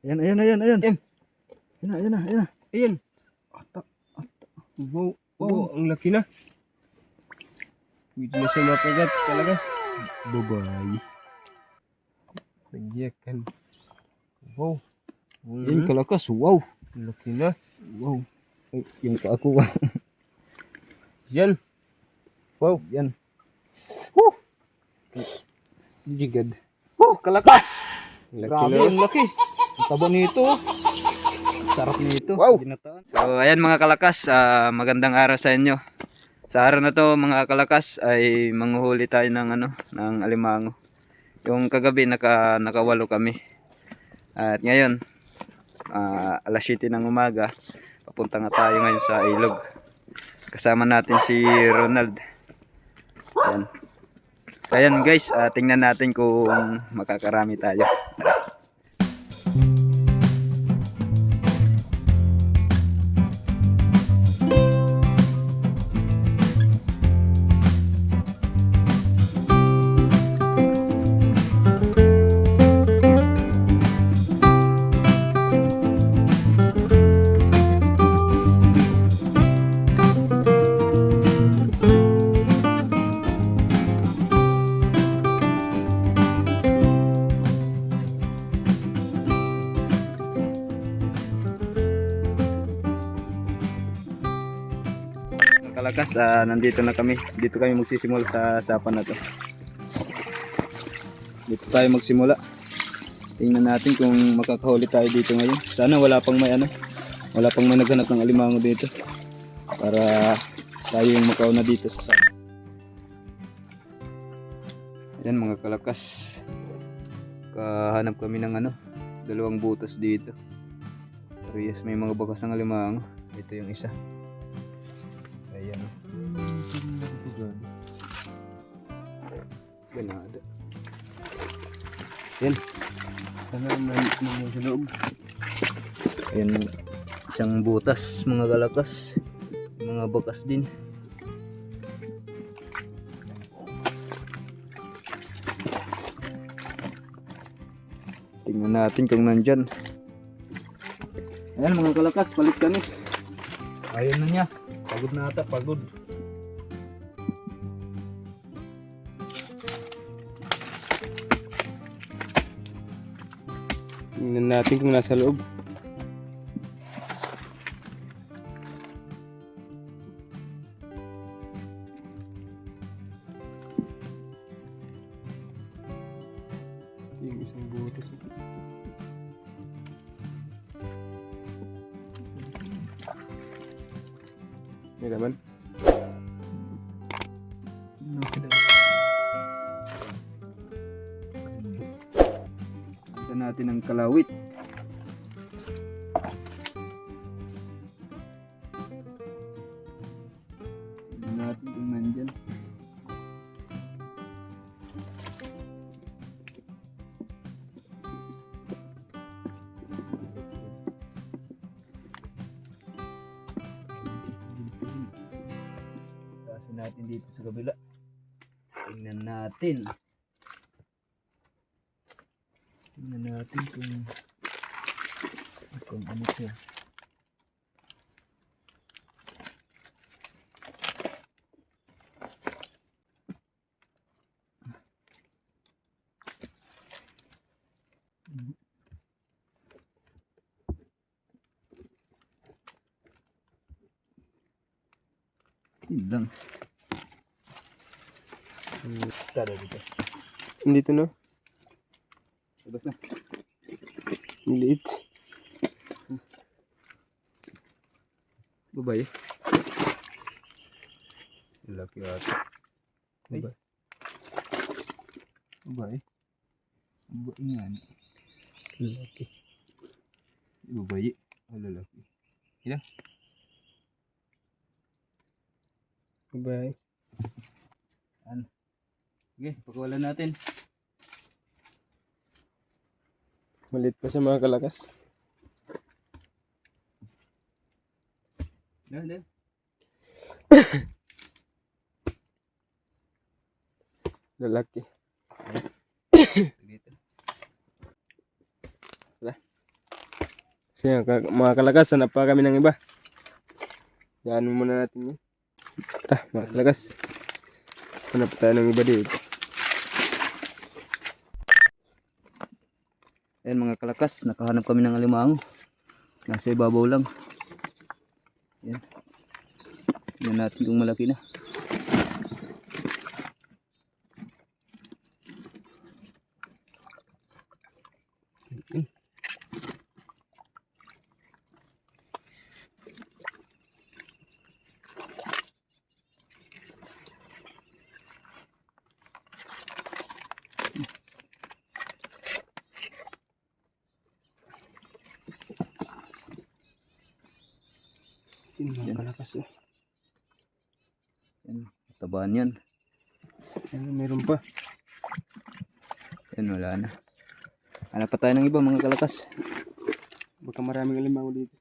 Ayan, ayan, ayan, ayan. Ayan. Ayan na, ayan na, ayan na. Ayan. Ata, ata. Wow. Wow, ang laki na. Hindi na siya mapagat talagas. Babay. Nagyakan. Wow. Ayan, Mm, kalakas. Wow. laki na. Wow. Ay, yung pa ako. Yan. Wow. Yan. Woo! Jigad. Woo! Kalakas! Laki Grabe, ang laki. Taba nito. Sarap nito. Wow. So, ayan mga kalakas, ah, magandang araw sa inyo. Sa araw na to mga kalakas ay manguhuli tayo ng ano, ng alimango. Yung kagabi naka nakawalo kami. At ngayon, ah, alas 7 ng umaga, papunta nga tayo ngayon sa ilog. Kasama natin si Ronald. Ayan. Ayan guys, ah, tingnan natin kung makakarami tayo. Tara. Mga kalakas, ah, nandito na kami. Dito kami magsisimula sa sapan na to. Dito tayo magsimula. Tingnan natin kung makakahuli tayo dito ngayon. Sana wala pang may ano. Wala pang may naghanap ng alimango dito. Para tayo yung makauna dito sa sapan. Ayan mga kalakas. Kahanap kami ng ano. Dalawang butas dito. Parehas may mga bakas ng alimango. Ito yung isa. Ganada. Yan. Sana mo sa loob. Ayan. Isang butas, mga galakas. Mga bakas din. Tingnan natin kung nandyan. Ayan mga kalakas, palit kami. Ayun na niya. Pagod na ata, pagod. Tingnan natin kung nasa loob. Yung isang butas. May laman. Natin ang kalawit. Natin kung nandyan. Natin dito sa kabila. Tingnan natin. Tingnan natin kung kung ano siya. Yun lang. Tara dito. Dito na. Labas na. Ang liit. Babae. Laki ata. Ay. Babae. Babae. Babae nga. ano. Laki. Babae. O lalaki. Bye. Ano? Sige, pakawalan natin. Malit pa siya mga kalakas. Dahil, dahil. Lalaki. Ka- mga kalakas, hanap pa kami ng iba. Yan muna natin yun. Tara, mga kalakas. Hanap tayo ng iba dito. Ayan mga kalakas, nakahanap kami ng alimango. Nasa ibabaw lang. Yan. Yan natin kung malaki na. Yun, mga kalakas. Oh. Yan. Tabaan yan. Yan, meron pa. Yan wala na. Hanap pa tayo ng iba mga kalakas. Baka maraming alimango dito.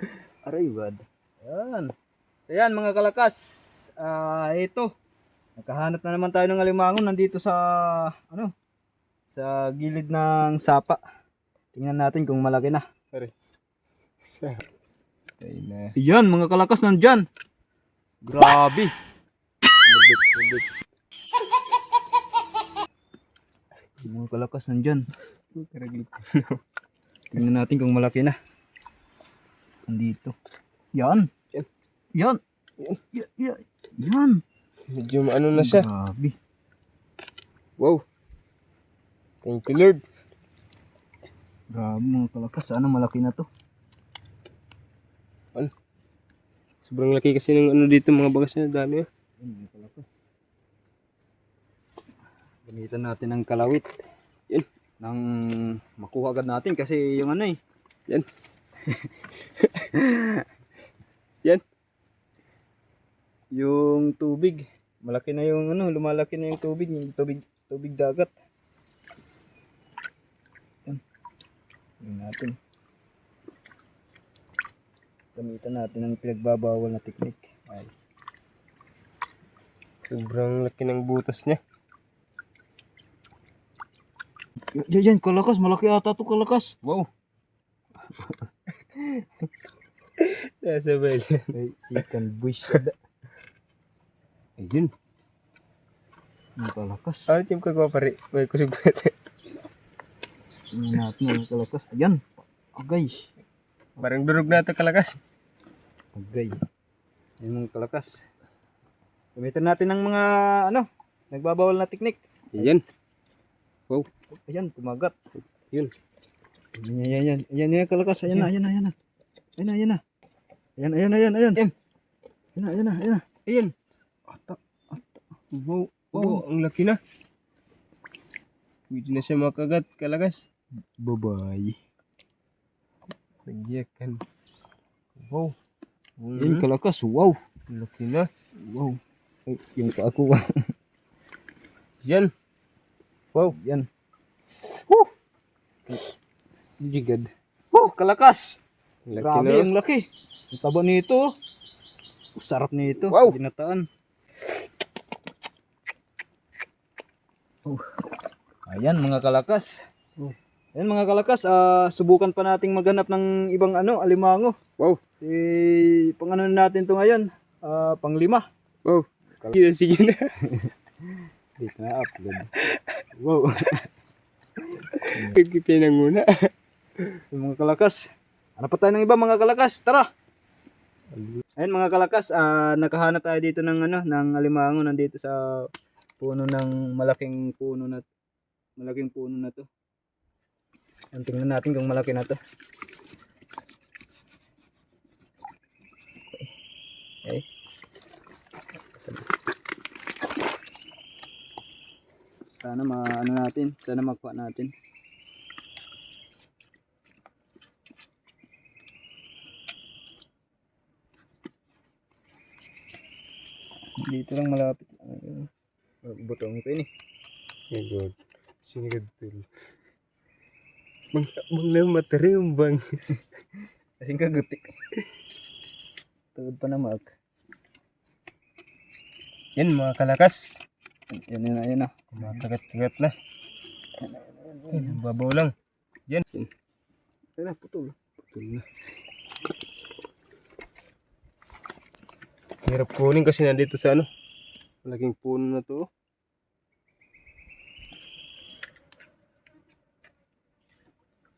Aray, bad. Yan. So yan mga kalakas. Ah, ito. Nakahanap na naman tayo ng alimango nandito sa ano? Sa gilid ng sapa. Tingnan natin kung malaki na. Pare. Sa. Ay na. Yan mga kalakas nandyan. Grabe. Lubit, lubit. Mga kalakas nandyan. Tingnan natin kung malaki na. Nandito. Yan. Yan. Yan. Yan. Yan. Yan. Medyo ano na siya. Grabe. Wow. Thank you Lord. Grabe mga kalakas. Sana malaki na to. Sobrang laki kasi ng ano dito mga bagas niya. Dami ah. Gamitan natin ng kalawit. Yan. Nang makuha agad natin kasi yung ano eh. Yan. Yan. Yung tubig. Malaki na yung ano, lumalaki na yung tubig, yung tubig, tubig dagat. Yan. Yan natin. Gamitan natin ng pinagbabawal na teknik. Ay. Sobrang laki ng butas niya. Yan, yan, kalakas. Malaki ata to kalakas. Wow. Nasabay yan. Ay, sikan buwis. Ayun. Ang kalakas. Ano team kagawa pare? May kusog natin. Tingnan natin ang kalakas. Ayan. Agay. Parang durog na ito kalakas. Agay. Yan mga kalakas. Gamitan natin ng mga ano, nagbabawal na teknik. Ayan. Wow. Ayan, kumagat. Yun. Ayan, ayan, ayan. Ayan, ayan, kalakas. Ayan na, ayan na, ayan na. Ayan na, ayan na. Ayan, ayan, ayan, ayan. Ayan. Ayan na, ayan na, ayan na. Ayan. Ata, ata. Wow. Wow. Ang laki na. Pwede na siya makagat kalakas. Bye-bye. Nagyakan. Wow. Mm. kalakas. Wow. Ang laki na. Wow. Ay, yung paakuha. Yan. Wow. Yan. Woo! Gigad. Woo! Kalakas! Ang laki Grabe, na. ang laki. Ang taba nito. Sarap nito. Wow. Ginataan. Oh. Ayan mga kalakas. Ayan mga kalakas, ah, subukan pa nating maghanap ng ibang ano, alimango. Wow. Eh, pang ano natin to ngayon? Ah, pang lima. Wow. Sige na, sige na. Dito na upload. Wow. Muna. Yung mga kalakas. Ano pa tayo ng iba mga kalakas? Tara! Ayun mga kalakas, ah, nakahanap tayo dito ng ano, ng alimango nandito sa puno ng malaking puno na malaking puno na to. Ang tingnan natin kung malaki na to. Okay. Sana ma ano natin, sana makuha natin. Dito lang malapit. Butong ko ini. My God. Sinigad tul. Mang, mang na matari yung bang. Kasing kaguti. Tugod pa na mag. Yan mga kalakas. Yan yan yan na. Kumakagat-kagat na. Babaw lang. Yan. Ay na, putol. Putol na. Hirap kunin kasi nandito sa ano. Malaking puno na to.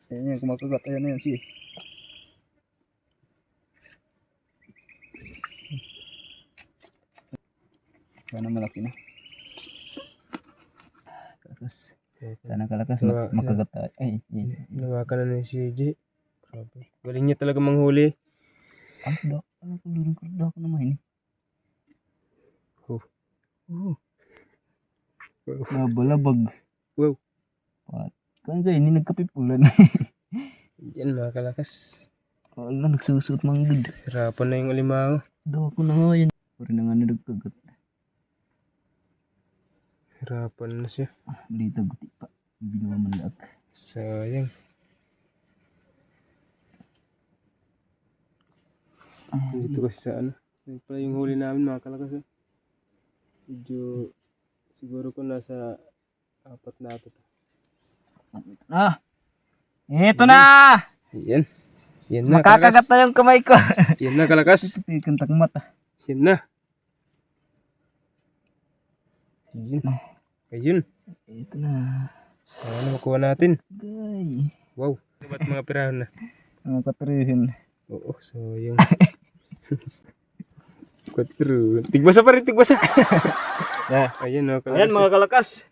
Ayan yan, kumakagat. Ayan na yan, si. Sana malaki na. Kalakas. Sana kalakas mak- makagat tayo. Ay, ay, ay. Nawakan na ni CJ. Grabe. Galing niya talaga manghuli. Ang kuda. Ano ko lirin ko kuda ko naman ini. Oh. Oh. Labalabag. Wow. Pat. Kaya kayo, ini nagkapipulan. Yan mga kalakas. Wala, nagsusot mga gud. Hirapan na yung alimango. Daw ko na nga yun. Pari na nga nagkagat. Hirapan na siya. Ah, balita guti pa. Ginawa malak. Sayang. Dito kasi sa ano. Yung pala yung huli namin mga kalakas. oh. Medyo siguro ko nasa apat na ito. Ah! Ito na! Yan. Yan na Makakagat kalakas. na yung kamay ko. Yan na kalakas. Tikan tak mata. Yan na. Ayun. Ayun. Ito na. Ano makuha natin? Gay. Wow. Ba't mga pirahan na? Mga katrihin. Oo, so yung... Quatro. Tigbasa pa rin, tigbasa. Yeah. Ayun, no, Ayan mga kalakas.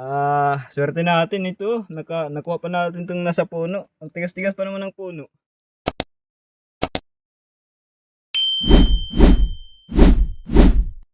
Ah, swerte natin ito. Naka, nakuha pa natin itong nasa puno. Ang tigas-tigas pa naman ng puno.